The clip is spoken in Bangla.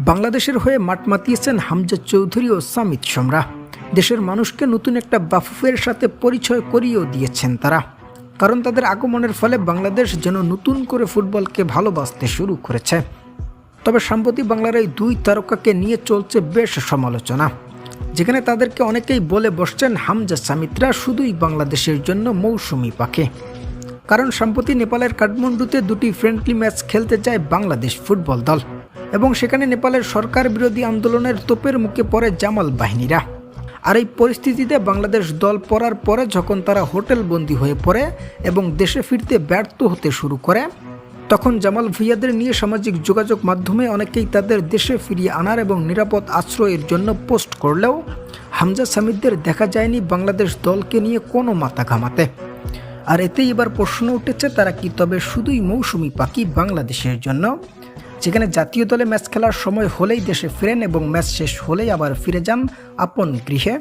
বাংলাদেশের হয়ে মাঠ মাতিয়েছেন হামজা চৌধুরী ও সামিত সমরা। দেশের মানুষকে নতুন একটা বাফুফের সাথে পরিচয় করিয়েও দিয়েছেন তারা। কারণ তাদের আগমনের ফলে বাংলাদেশ যেন নতুন করে ফুটবলকে ভালোবাসতে শুরু করেছে। তবে সম্প্রতি বাংলার এই দুই তারকাকে নিয়ে চলছে বেশ সমালোচনা। যেখানে তাদেরকে অনেকেই বলে বসছেন হামজা সামিত্রা শুধুই বাংলাদেশের জন্য মৌসুমি পাখি। কারণ সম্প্রতি নেপালের কাঠমান্ডুতে দুটি ফ্রেন্ডলি ম্যাচ খেলতে যায় বাংলাদেশ ফুটবল দল। এবং সেখানে নেপালের সরকার বিরোধী আন্দোলনের তোপের মুখে পড়ে জামাল বাহিনীরা। আর এই পরিস্থিতিতে বাংলাদেশ দল পড়ার পরে যখন তারা হোটেল বন্দি হয়ে পড়ে এবং দেশে ফিরতে ব্যর্থ হতে শুরু করে, তখন জামাল ভুইয়াদের নিয়ে সামাজিক যোগাযোগ মাধ্যমে অনেকেই তাদের দেশে ফিরিয়ে আনার এবং নিরাপদ আশ্রয়ের জন্য পোস্ট করলেও হামজা সামিদদের দেখা যায়নি বাংলাদেশ দলকে নিয়ে কোনো মাথা ঘামাতে। আর এতেই এবার প্রশ্ন উঠেছে, তারা কি তবে শুধুই মৌসুমি পাখি বাংলাদেশের জন্য? যেখানে জাতীয় দলে ম্যাচ খেলার সময় হলেই দেশে ফেরেন এবং ম্যাচ শেষ হলেই আবার ফিরে যান আপন গৃহে।